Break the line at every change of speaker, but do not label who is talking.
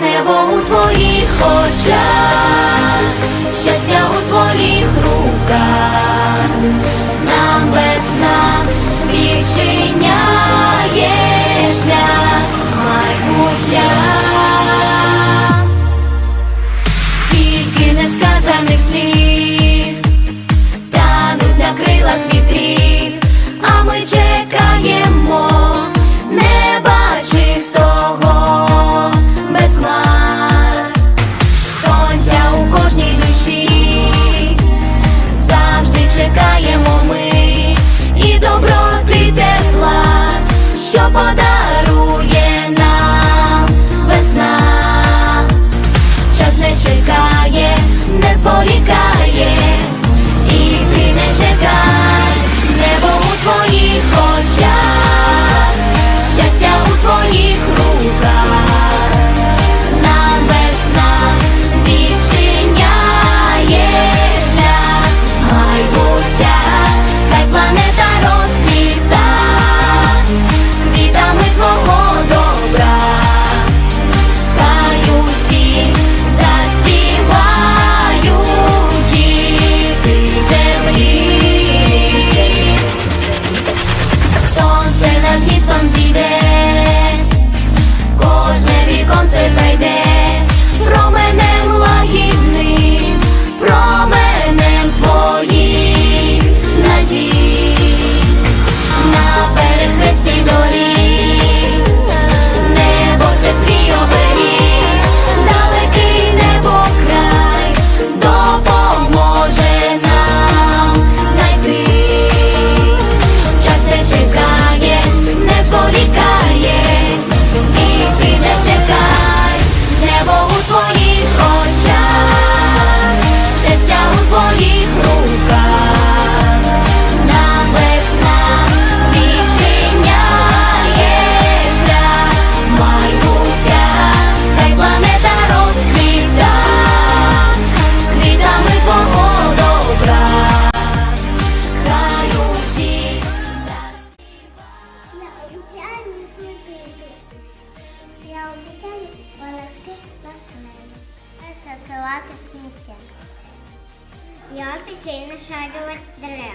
Небо у твоїх очах. крилах вітрів, а ми чекаємо.
посилати сміття. Я печей нашарювати дерева.